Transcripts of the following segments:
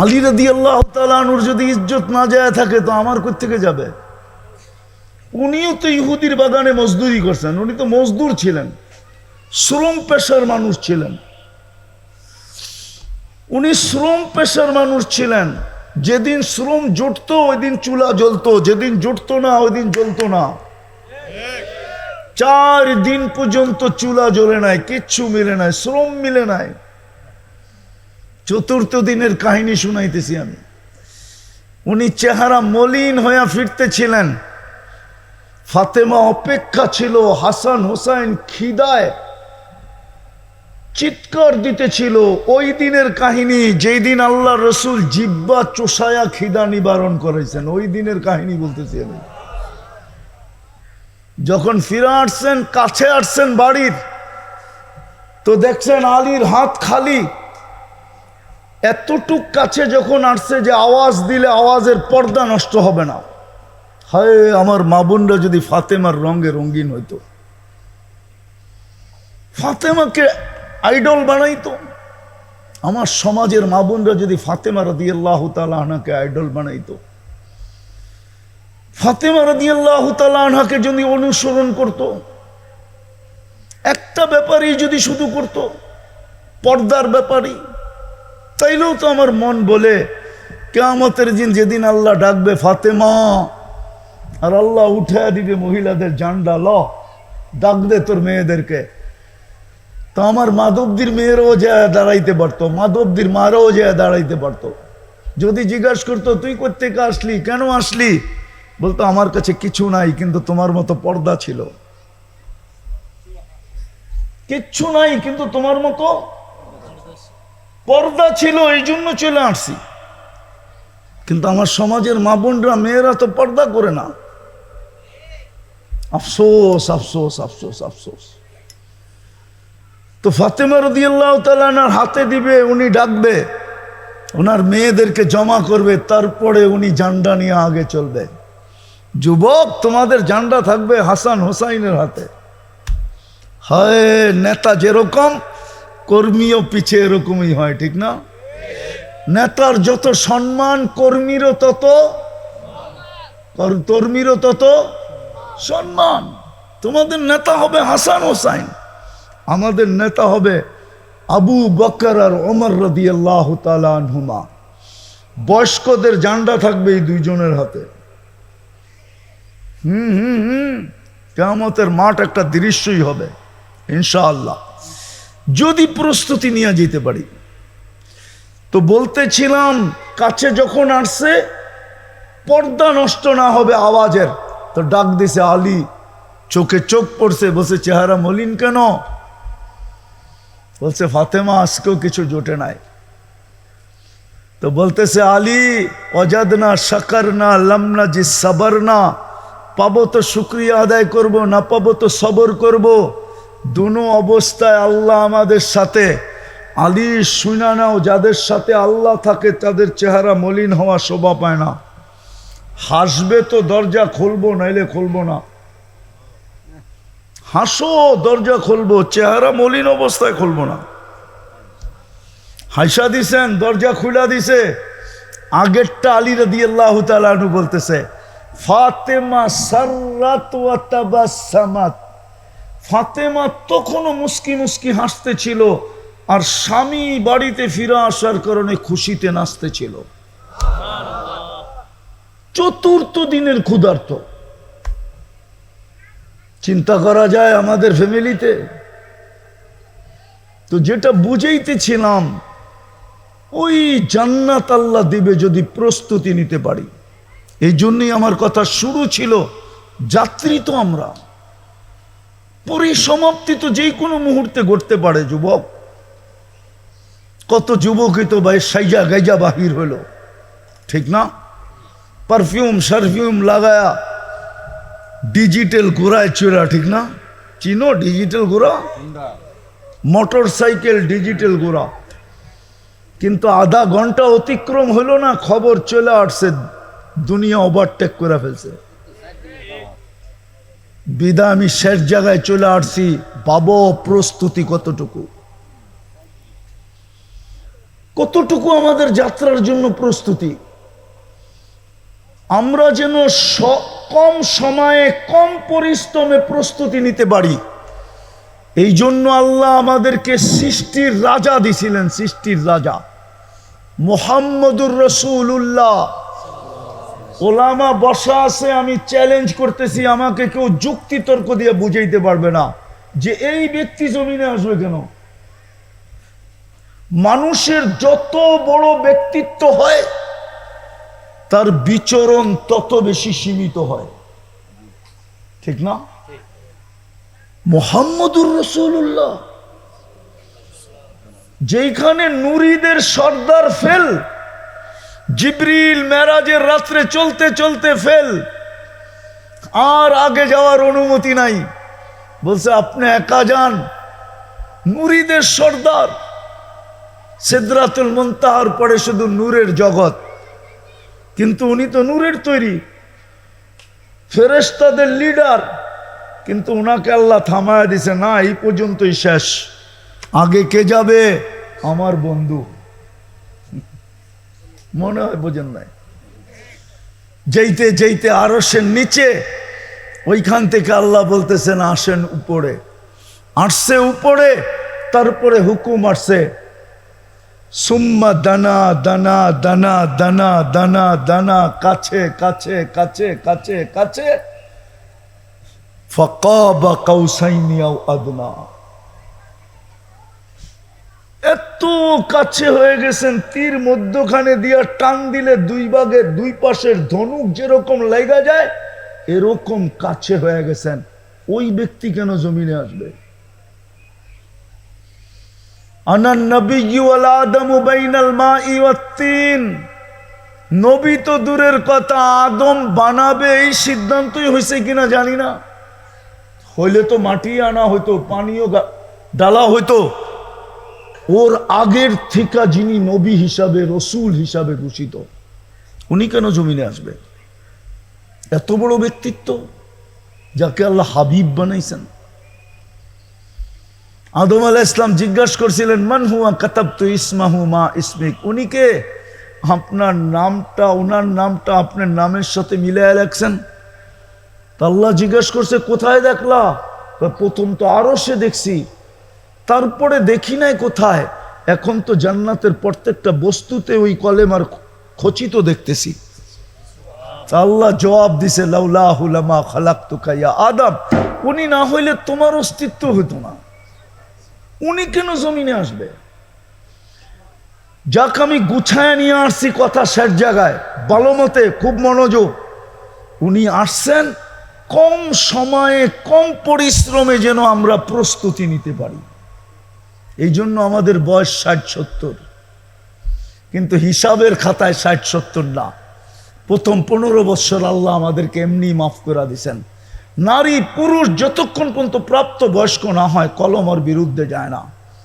আলী রাদি আল্লাহ তালানুর যদি ইজ্জত না যায় থাকে, তো আমার থেকে যাবে? উনিও তো ইহুদির বাগানে মজদুরি করছেন, উনি তো মজদুর ছিলেন, শ্রম পেশার মানুষ ছিলেন। উনি শ্রম পেশার মানুষ ছিলেন, যেদিন শ্রম জুটতো ওই দিন চুলা জ্বলতো, যেদিন জুটতো না ওই দিন জ্বলতো না। চার দিন পর্যন্ত চুলা জ্বলে নাই, কিচ্ছু মিলে নাই, শ্রম মিলে নাই। চতুর্থ দিনের কাহিনী শুনাইতেছি আমি। উনি চেহারা মলিন হইয়া ফিরতেছিলেন। ফাতেমা অপেক্ষা ছিল হাসান হোসাইন খিদায়। চিৎকার দিতেছিল, ওই দিনের কাহিনী, যেই দিন আল্লাহ রসুল জিব্বা চোষায়া খিদা নিবারণ করেছেন, ওই দিনের কাহিনী বলতেছি আমি। যখন ফিরে আসছেন, কাছে আসছেন বাড়ির, তো দেখছেন আলীর হাত খালি। এতটুক কাছে যখন আসছে যে আওয়াজ দিলে আওয়াজের পর্দা নষ্ট হবে না। হায়, আমার মা বোনরা যদি ফাতেমার রঙে রঙিন হইতো। ফাতেমাকে আইডল বানাইতো। আমার সমাজের মা বোনরা যদি ফাতেমা আল্লাহ তালাহাকে আইডল বানাইতো। ফাতেমা আল্লাহ তালাহাকে যদি অনুসরণ করত। একটা ব্যাপারই যদি শুধু করত, পর্দার ব্যাপারই। তাইলেও তো আমার মন বলে, কেয়ামতের দিন যেদিন আল্লাহ ডাকবে ফাতেমা, আর আল্লাহ উঠে দিবে মহিলাদের জান্ডা, ল, ডাক দে তোর মেয়েদেরকে। তো আমার মাধবদির মেয়েরও যে দাঁড়াইতে পারতো, মাধবদির মারাও যায় দাঁড়াইতে পারতো। যদি জিজ্ঞাসা করতো, তুই কোথেকে আসলি? কেন আসলি? বলতো, আমার কাছে কিছু নাই, কিন্তু তোমার মতো পর্দা ছিল। কিচ্ছু নাই, কিন্তু তোমার মতো পর্দা ছিল, এই জন্য চলে আসছি। কিন্তু আমার সমাজের মা বোনরা, মেয়েরা তো পর্দা করে না। আফসোস আফসোস আফসোস আফসোস। তো ফাতেমা রদিয়াল্লাহ তালানার হাতে দিবে, উনি ডাকবে। ওনার মেয়েদেরকে জমা করবে, তারপরে উনি জান্ডা নিয়ে আগে চলবে। যুবক, তোমাদের জান্ডা থাকবে হাসান হোসাইনের হাতে। হয়, নেতা যেরকম কর্মীও পিছে এরকমই হয়, ঠিক না? নেতার যত সম্মান, কর্মীরও তত কর্মীরও তত সম্মান। তোমাদের নেতা হবে হাসান হোসাইন, আমাদের নেতা হবে আবু বকর আর ওমর রদি আল্লাহ বয়স্কদের জান্ডা থাকবে এই দুইজনের হাতে। হুম হুম হুম কেমতের মাঠ একটা দৃশ্যই হবে, ইনশাআল্লাহ। যদি প্রস্তুতি নিয়ে যেতে পারি। তো বলতেছিলাম, কাছে যখন আসছে, পর্দা নষ্ট না হবে আওয়াজের। তো ডাক দিছে, আলী, চোখে চোখ পড়ছে। বসে চেহারা মলিন কেন? বলছে, ফাতেমা আজকেও কিছু জোটে নাই। তো বলতেছে, আলী অজাদ না সাকার না লামনা জি সাবর না পাবো তো শুক্রিয়া আদায় করব, না পাবো তো সবর করব। দুনো অবস্থায় আল্লাহ আমাদের সাথে। আলী শুনা নাও, যাদের সাথে আল্লাহ থাকে, তাদের চেহারা মলিন হওয়া শোভা পায় না। হাসবে তো দরজা খুলবো, নাইলে খুলবো না। হাসো, দরজা খুলবো, চেহারা মলিন অবস্থায় খুলবো না। হাইসা দিছেন, দরজা খুলা দিছে। আগেরটা আলী রাদি আল্লাহ বলতেছে, ফাতেমা তাবাসসামাত ফাতেমা তখনও মুস্কি মুস্কি হাসতে ছিল আর স্বামী বাড়িতে ফিরে আসার কারণে খুশিতে নাচতে ছিল চতুর্থ দিনের ক্ষুধার্ত। চিন্তা করা যায় আমাদের ফ্যামিলিতে। তো যেটা বুঝাইতেছিলাম, ওই জান্নাত আল্লাহ দিবে যদি প্রস্তুতি নিতে পারি। এই জন্যই আমার কথা শুরু ছিল, যাত্রী তো আমরা। পরিসমাপ্তি তো যে কোনো মুহূর্তে ঘটতে পারে, যুবক। কত যুবকই তো ভাই সাইজা গাইজা বাহির হলো। ঠিক না? পারফিউম, সারফিউম লাগায়া ডিজিটাল ঘোড়ায় চোরা ঠিক না? চিনো ডিজিটাল ঘোড়া? মোটর সাইকেল ডিজিটাল ঘোড়া। কিন্তু আধা ঘণ্টা অতিক্রম হলো না, খবর চলে আসছে, দুনিয়া ওভারটেক করে ফেলছে। বিদা আমি শেষ জায়গায় চলে আসছি পাবো প্রস্তুতি কতটুকু? কতটুকু আমাদের যাত্রার জন্য প্রস্তুতি? আমরা যেন কম সময়ে, কম পরিশ্রমে প্রস্তুতি নিতে পারি। এই জন্য আল্লাহ আমাদেরকে সৃষ্টির রাজা দিছিলেন, সৃষ্টির রাজা। মোহাম্মদুর রসুল্লাহ ওলামা বসা আছে, আমি চ্যালেঞ্জ করতেছি, আমাকে কেউ যুক্তি তর্ক দিয়ে বুঝাইতে পারবে না। যে এই ব্যক্তি জমিনে আসবে কেন? মানুষের যত বড় ব্যক্তিত্ব হয়, তার বিচরণ তত বেশি সীমিত হয়। ঠিক না? মোহাম্মদুর রসুল্লাহ যেখানে নুরিদের সর্দার ফেল জিব্রিল মেরাজের রাত্রে চলতে চলতে ফেল। আর আগে যাওয়ার অনুমতি নাই। বলছে, আপনি একা যান। নুরিদের সর্দার। সিদ্রাতুল মুনতাহার পরে শুধু নূরের জগৎ। কিন্তু উনি তো নূরের তৈরি। ফেরেশতাদের লিডার। কিন্তু ওনাকে আল্লাহ থামায়া দিছে, না, এই পর্যন্তই শেষ। আগে কে যাবে? আমার বন্ধু। মনে হয় বোঝেন নাই। যেইতে যেইতে আরসের নিচে, ওইখান থেকে আল্লাহ বলতেছেন, আসেন উপরে। আসছে উপরে, তারপরে হুকুম আসছে। সুম্মা দানা দানা দানা দানা দানা দানা, কাছে কাছে কাছে কাছে কাছে। ফকাবা কাউসাইনি আও আদনা। এত কাছে হয়ে গেছেন, তীর মধ্যখানে দিয়া টান দিলে দুই ভাগের দুই পাশের ধনুক যেরকম লেগা যায়, এরকম কাছে হয়ে গেছেন। ওই ব্যক্তি কেন জমিনে আসবে? আনান নবী তো দূরের কথা, আদম বানাবে এই সিদ্ধান্তই হয়েছে কিনা জানি না। হইলে তো মাটি আনা হইতো পানীয় ডালা হইতো। ওর আগের থেকে যিনি নবী হিসাবে, রসুল হিসাবে ঘোষিত উনি কেন জমিনে আসবে? এত বড় ব্যক্তিত্ব যাকে আল্লাহ হাবিব বানাইছেন। আদম আলাহ ইসলাম জিজ্ঞাসা করছিলেন, মান হুয়া কাতাব তো ইসমাহু মা ইসমিক? উনিকে আপনার নামটা ওনার নামটা আপনার নামের সাথে মিলাই রাখছেন? তা আল্লাহ জিজ্ঞাসা করছে, কোথায় দেখলা? প্রথম তো আরও সে দেখছি তারপরে দেখি নাই কোথায়। এখন তো জান্নাতের প্রত্যেকটা বস্তুতে ওই কলেমার খচিত দেখতেছি। আল্লাহ জবাব দিছে লাউলাহুলামা খালাক আদম, উনি না হইলে তোমার অস্তিত্ব হতো না। উনি কেন জমিনে আসবে? যাক আমি গুছায় নিয়ে আসছি কথা শেষ জায়গায়। ভালো মতে, খুব মনোযোগ। উনি আসছেন, কম সময়ে, কম পরিশ্রমে যেন আমরা প্রস্তুতি নিতে পারি। এই জন্য আমাদের বয়স ষাট, সত্তর। কিন্তু হিসাবের খাতায় ষাট, সত্তর না। প্রথম পনেরো বৎসর আল্লাহ আমাদেরকে এমনি মাফ করে দিছেন। নারী, পুরুষ যতক্ষণ পর্যন্ত প্রাপ্ত বয়স্ক না হয়, কলম ওর বিরুদ্ধে যায় না।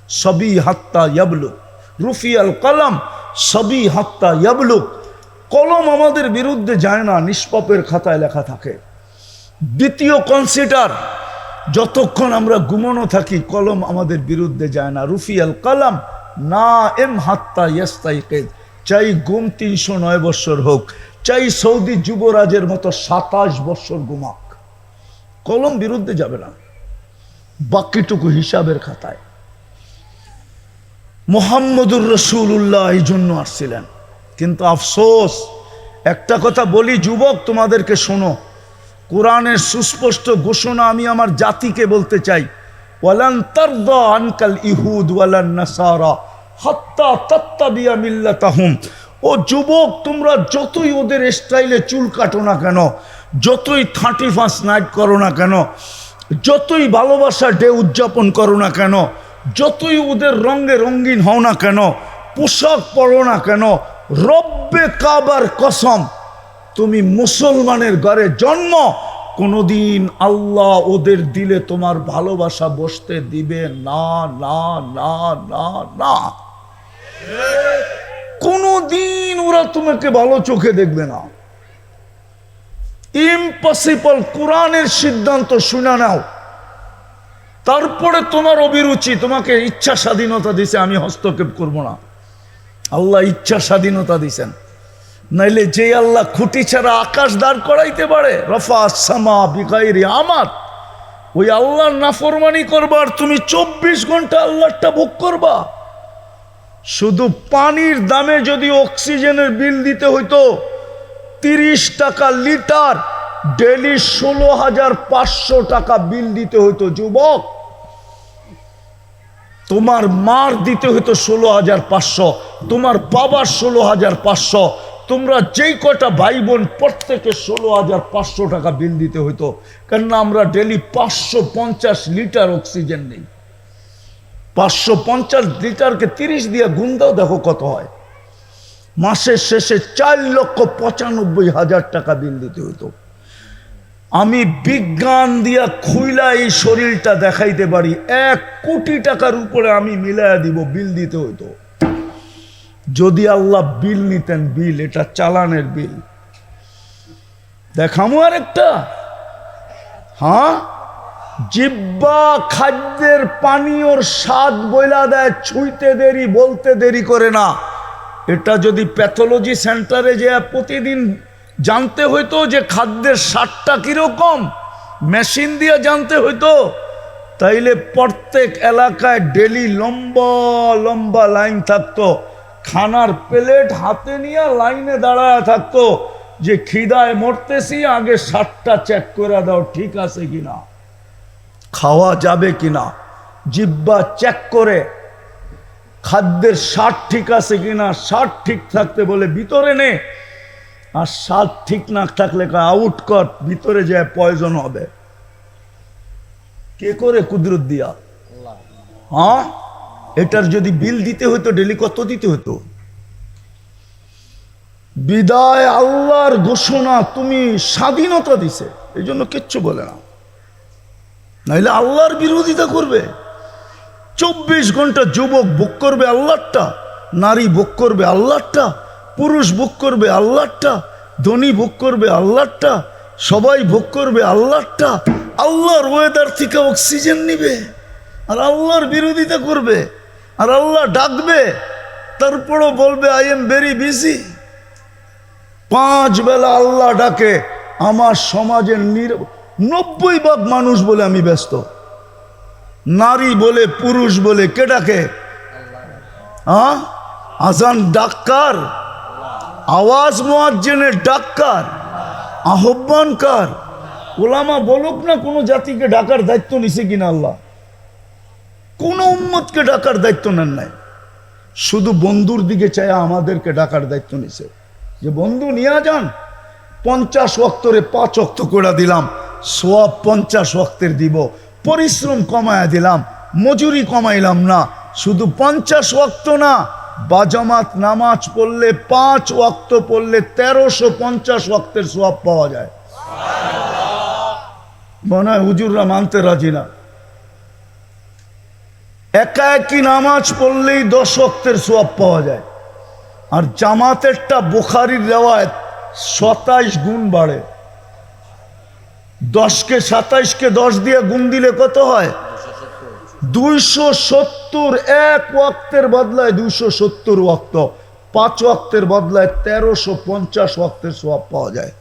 সবই হাত্তা ইয়াবলু রুফিয়াল কলম, সবই হাত্তা ইয়াবলু কলম আমাদের বিরুদ্ধে যায় না, নিষ্পাপের খাতায় লেখা থাকে। দ্বিতীয় কনসিডার যতক্ষণ আমরা ঘুমানো থাকি, কলম আমাদের বিরুদ্ধে যায় না। রুফিয়াল কলম না এম হাত্তা ইয়াস্তাই কেদ চাই গুম তিনশো নয় বৎসর হোক, চাই সৌদি যুবরাজের মতো সাতাশ বৎসর ঘুমাক কলম বিরুদ্ধে যাবে না। বাকিটুকু হিসাবের খাতায়। মোহাম্মদুর রসুল্লাহ এই জন্য আসছিলেন। কিন্তু আফসোস, একটা কথা বলি, যুবক, তোমাদেরকে শোনো। কোরআনের সুস্পষ্ট ঘোষণা আমি আমার জাতিকে বলতে চাই। ওয়ালান তারদ আনকাল ইহুদ ওয়ালান নাসারা হাত্তা তাত্তাবিয়া মিল্লাতাহুম। ও যুবক, তোমরা যতই ওদের স্টাইলে চুল কাটো না কেন, যতই থার্টি ফার্স্ট নাইট করো না কেন, যতই ভালোবাসা ডে উদযাপন করো না কেন, যতই ওদের রঙে রঙিন হও না কেন, পোশাক পরো না কেন, রব্বে কাবার কসম তুমি মুসলমানের ঘরে জন্ম, কোনোদিন আল্লাহ ওদের দিলে তোমার ভালোবাসা বসতে দিবে না না না না না। কোনোদিন ওরা তোমাকে ভালো চোখে দেখবে না। ইম্পসিবল কোরআনের সিদ্ধান্ত শুনে নাও। তারপরে তোমার অভিরুচি, তোমাকে ইচ্ছা স্বাধীনতা দিছে, আমি হস্তক্ষেপ করব না। আল্লাহ ইচ্ছা স্বাধীনতা দিছেন। নাইলে যে আল্লাহ খুঁটি ছাড়া আকাশ দাঁড় করাইতে পারে রফা সামা বিকাইরি আমার ওই আল্লাহর নাফরমানি করবা আর তুমি চব্বিশ ঘণ্টা আল্লাহটা ভোগ করবা। শুধু পানির দামে যদি অক্সিজেনের বিল দিতে হইতো, তিরিশ টাকা লিটার, ডেলি ষোলো হাজার পাঁচশো টাকা বিল দিতে হইতো যুবক। তোমার মার দিতে হইতো ষোলো হাজার পাঁচশো, তোমার বাবার ষোলো হাজার পাঁচশো তোমরা যেই কটা ভাই বোন প্রত্যেকে ষোলো হাজার পাঁচশো টাকা বিল দিতে হইতো, কেননা আমরা ডেলি পাঁচশো পঞ্চাশ লিটার অক্সিজেন নেই। পাঁচশো পঞ্চাশ লিটারকে তিরিশ দিয়ে গুণ দাও, দেখো কত হয়। মাসের শেষে চার লক্ষ পঁচানব্বই হাজার টাকা বিল দিতে হতো আমি বিজ্ঞান দিয়া খুইলা এই শরীরটা দেখাইতে পারি, এক কোটি টাকার উপরে আমি মিলাইয়া দিব, বিল দিতে হইতো। যদি আল্লাহ বিল নিতেন বিল, এটা চালানের বিল। দেখামো আর একটা হ্যাঁ? জিব্বা খাদ্যের পানীয়র স্বাদ বইলা দেয়, ছুঁইতে দেরি, বলতে দেরি করে না। এটা যদি প্যাথোলজি সেন্টারে যে প্রতিদিন জানতে হইতো যে খাদ্যের স্বাদটা কীরকম, মেশিন দিয়ে জানতে হইতো, তাইলে প্রত্যেক এলাকায় ডেলি লম্বা লম্বা লাইন থাকতো। খানার প্লেট হাতে নিয়ে লাইনে দাঁড়ায় থাকতো যে খিদায় মরতেছি আগে স্বাদটা চেক করে দাও ঠিক আছে কিনা। খাওয়া যাবে কিনা। জিব্বা চেক করে। খাদ্যের স্বাদ ঠিক আছে কিনা স্বাদ ঠিক থাকতে বলে ভিতরে নে। আর স্বাদ ঠিক না থাকলে আউট কর ভিতরে যায় পয়জন হবে। কে করে কুদরত দিয়া? হ্যাঁ? এটার যদি বিল দিতে হতো ডেলি কত দিতে হতো বিদায় আল্লাহর ঘোষণা তুমি স্বাধীনতা দিছে। এই জন্য কিচ্ছু বলে না। নাইলে আল্লাহর বিরোধিতা করবে। চব্বিশ ঘণ্টা যুবক ভোগ করবে আল্লাহটা নারী ভোগ করবে আল্লাহটা পুরুষ ভোগ করবে আল্লাহটা ধনী ভোগ করবে আল্লাহটা সবাই ভোগ করবে আল্লাহটা আল্লাহর ওয়েদার থেকে অক্সিজেন নিবে। আর আল্লাহর বিরোধিতা করবে। আর আল্লাহ ডাকবে, তারপরও বলবে আই এম ভেরি বিজি পাঁচ বেলা আল্লাহ ডাকে, আমার সমাজের নির নব্বই ভাগ মানুষ বলে আমি ব্যস্ত। নারী বলে, পুরুষ বলে, কে ডাকে? হ্যাঁ আজান ডাক্কার? আওয়াজ মোয়াজ্জেনের ডাক্কার? আহ্বানকার ওলামা বলুক না কোনো জাতিকে ডাকার দায়িত্ব নিছে কিনা আল্লাহ। কোন উম্মতকে ডাকার দায়িত্ব নেন নাই। শুধু বন্ধুর দিকে চায় আমাদেরকে ডাকার দায়িত্ব নিছে। যে বন্ধু, নিয়ে যান। পঞ্চাশ অক্তরে পাঁচ অক্ত করে দিলাম। সোয়াব পঞ্চাশ অক্তের দিব। পরিশ্রম কমায়া দিলাম। মজুরি কমাইলাম না। শুধু পঞ্চাশ অক্ত না, বাজামাত নামাজ পড়লে পাঁচ ওয়াক্ত পড়লে তেরোশো পঞ্চাশ ওয়াক্তের সোয়াব পাওয়া যায়। মনে হয় হুজুররা মানতে রাজি না। একা একই নামাজ পড়লেই দশ ওয়াক্তের সোয়াব পাওয়া যায়। আর জামাতেরটা বুখারির রেওয়ায়ত সাতাইশ গুণ বাড়ে। দশকে সাতাইশকে দশ দিয়ে গুণ দিলে কত হয়? দুইশো সত্তর এক ওয়াক্তের বদলায় দুইশো সত্তর ওয়াক্ত। পাঁচ ওয়াক্তের বদলায় তেরোশো পঞ্চাশ ওয়াক্তের সোয়াব পাওয়া যায়।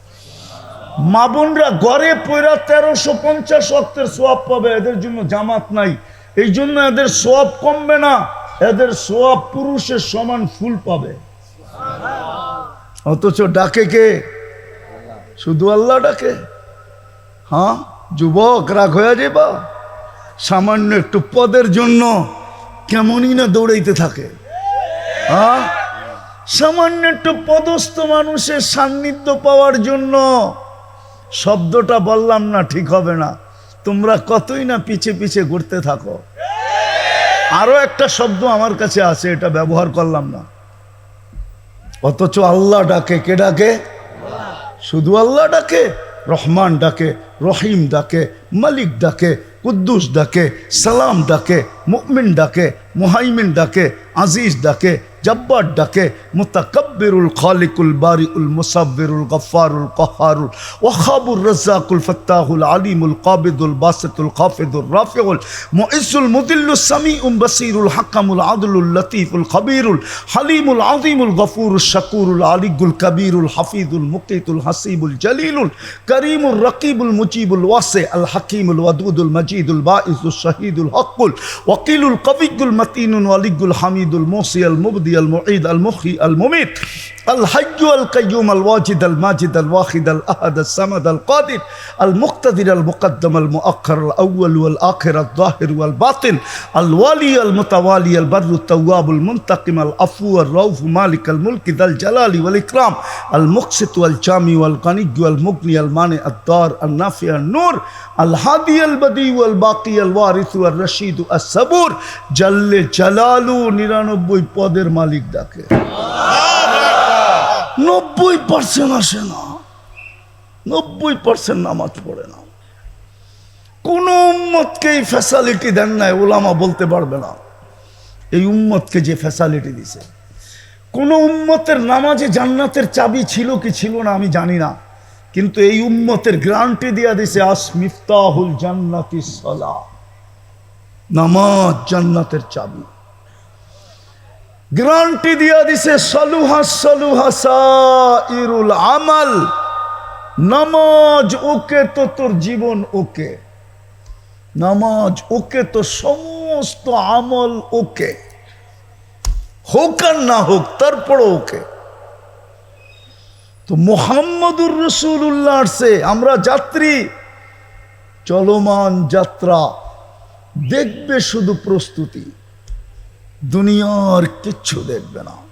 মা বোনরা ঘরে পয়রা তেরোশো পঞ্চাশ ওয়াক্তের সোয়াব পাবে, এদের জন্য জামাত নাই। এই জন্য এদের সোয়াব কমবে না। এদের সোয়াব পুরুষের সমান ফুল পাবে। অথচ ডাকে কে? শুধু আল্লাহ ডাকে। হ্যাঁ? যুবক, রাগ হয়ে যাবা সামান্য একটু পদের জন্য কেমনই না দৌড়াইতে থাকে। হ্যাঁ? সামান্য একটু পদস্থ মানুষের সান্নিধ্য পাওয়ার জন্য শব্দটা বললাম না, ঠিক হবে না। তোমরা কতই না পিছে পিছে ঘুরতে থাকো। আরও একটা শব্দ আমার কাছে আছে, এটা ব্যবহার করলাম না। অথচ আল্লাহ ডাকে, কে ডাকে? শুধু আল্লাহ ডাকে, রহমান ডাকে, রহিম ডাকে, মালিক ডাকে, কুদ্দুস ডাকে, সালাম ডাকে মুকমিন ডাকে, মুহাইমিন ডাকে, আজিজ ডাকে জব্বার ডাকে, মুতাকাব্বিরুল খালিকুল বারিউল মুসাব্বিরুল গফফারুল কহারুল ওয়াহাবুর রাজ্জাকুল ফাত্তাহুল আলিমুল কাবিদুল বাসিতুল খাফিদুল রাফিউল মুইজ্জুল মুদিল্লুস সামিউম বাসিরুল হাকামুল আদলুল লতিফুল খবীরুল হালিমুল আযীমুল গফুরুল শাকুরুল আলিগুল কবীরুল হাফিজুল মুকিতুল হাসিবুল জলিলুল করিমুল রকিবুল মুজিবুল ওয়াসি আল হাকিমুল ওয়াদুদুল মজিদুল বাইসুল শহীদুল হকুল ওয়াকিলুল কবিকুল মতিনুল ওয়ালিগুল হামিদুল মোসি আল মুবদি আল মুঈদ আল মুখি আল মুমিত الحي القيوم الواجد الماجد الواحد الأحد الصمد القادر المقتدر المقدم المؤخر الأول والآخر الظاهر والباطن الوالي المتوالي البر التواب المنتقم العفو الرؤوف مالك الملك ذا الجلال والإكرام المقسط والجامع والغني والمغني المانع الدار النافع النور الهادي البديع والباقي الوارث والرشيد الصبور جل جلاله নিরানব্বই পদের মালিক ডাকে নব্বই পার্সেন্ট আসে না। নব্বই পার্সেন্ট নামাজ পড়ে না। কোন উম্মতকে এই ফ্যাসালিটি দেন নাই ওলামা বলতে পারবে না। এই উম্মতকে যে ফ্যাসালিটি দিছে। কোন উম্মতের নামাজে জান্নাতের চাবি ছিল কি ছিল না আমি জানি না। কিন্তু এই উম্মতের গ্রান্টি দিয়া দিছে, আস মিফতাহুল জান্নাতি সলা। নামাজ জান্নাতের চাবি। গ্রান্টি দিয়া দিছে, সলুহা সলুহা সাইরুল আমাল। নামাজ ওকে তো তোর জীবন ওকে। নামাজ ওকে তো সমস্ত আমল ওকে। হোক আর না হোক, তারপরও ওকে। তো মোহাম্মদুর রসুল্লাহ সে আমরা যাত্রী। চলমান যাত্রা, দেখবে শুধু প্রস্তুতি। দুনিয়ার কিচ্ছু দেখবে না।